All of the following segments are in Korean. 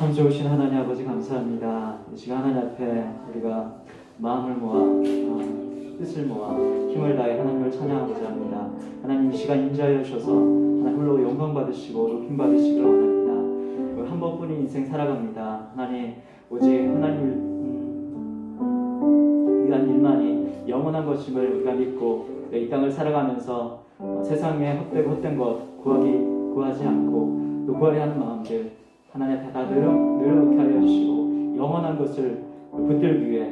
참 좋으신 하나님 아버지 감사합니다. 이 시간 하나님 앞에 우리가 마음을 모아 어, 뜻을 모아 힘을 다해 하나님을 찬양하고자 합니다. 하나님 이 시간 인자하여 주셔서 하나님 홀로 영광 받으시고 높임 받으시기를 원합니다. 한 번뿐인 인생 살아갑니다. 하나님 오직 하나님 음, 위한 일만이 영원한 것임을 우리가 믿고 이 땅을 살아가면서 어, 세상에 헛되고 헛된 것 구하기 구하지 않고 또 구하려 하는 마음들 하나님 늘어, 늘어놓게 하여 주시고 영원한 것을 붙들기 위해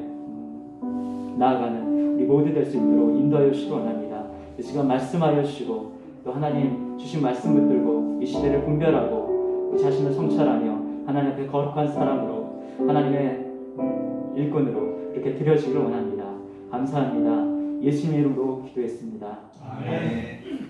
음, 나아가는 우리 모두 될 수 있도록 인도하여 주시기 원합니다. 이 시간 말씀하여 주시고 또 하나님 주신 말씀 붙들고 이 시대를 분별하고 자신을 성찰하며 하나님 앞에 거룩한 사람으로 하나님의 음, 일꾼으로 이렇게 드려지기를 원합니다. 감사합니다. 예수님 이름으로 기도했습니다. 아멘.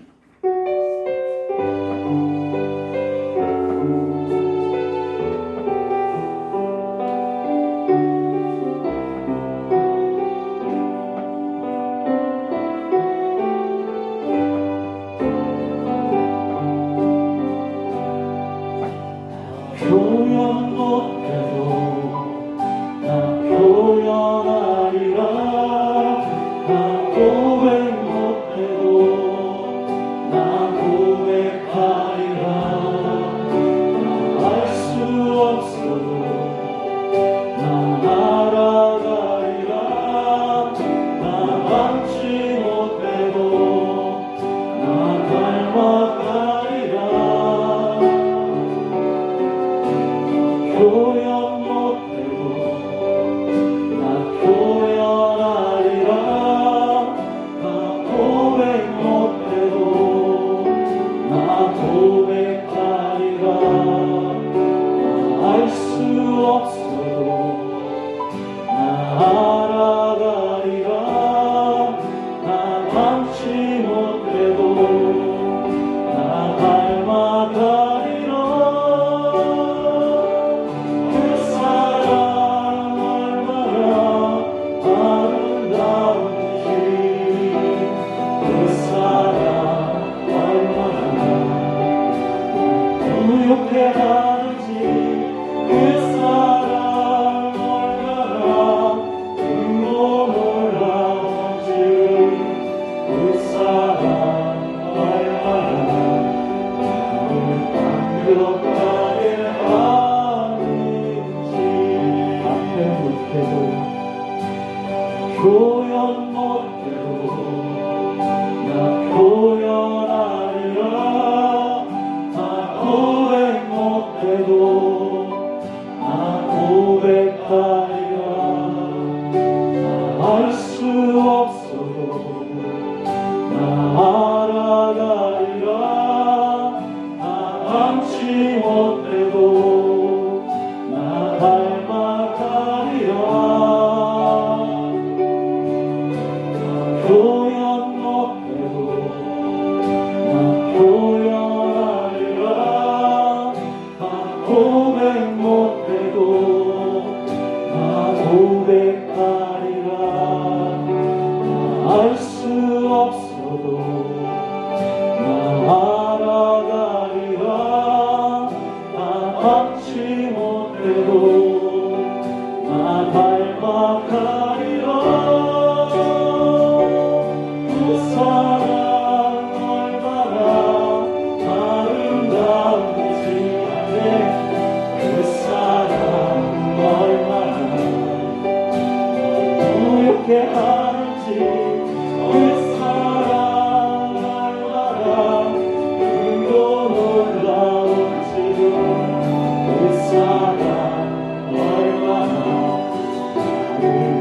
닮지 못해도 나 닮아가리라. 나 표현 못해도 나 표현하리라. 나 고백 못해도 나 고백하리라 나 닮지 못해도 나 닮아가리라. 그 사랑 얼마나 아름다운지 그 사랑 얼마나 부욕해 나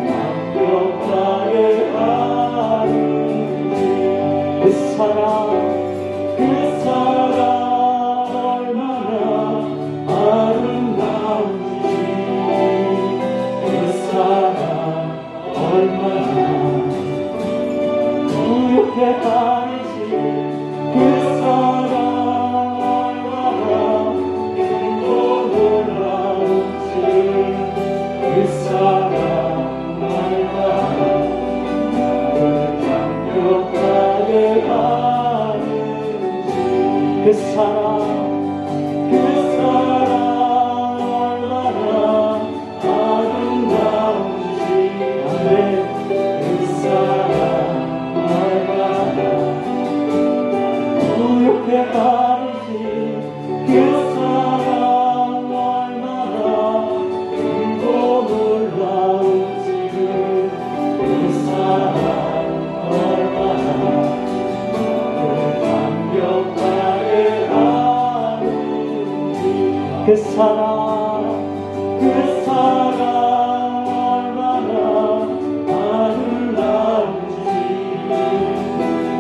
사랑 그 사랑 얼마나 아름다운지.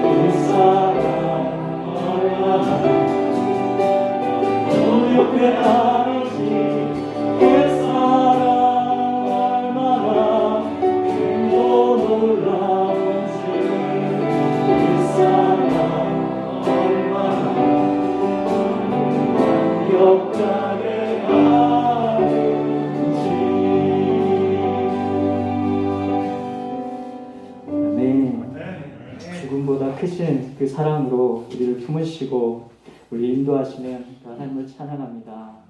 그 사랑 얼마나 노력해 크신 그 사랑으로 우리를 품으시고 우리 인도하시는 그 하나님을 찬양합니다.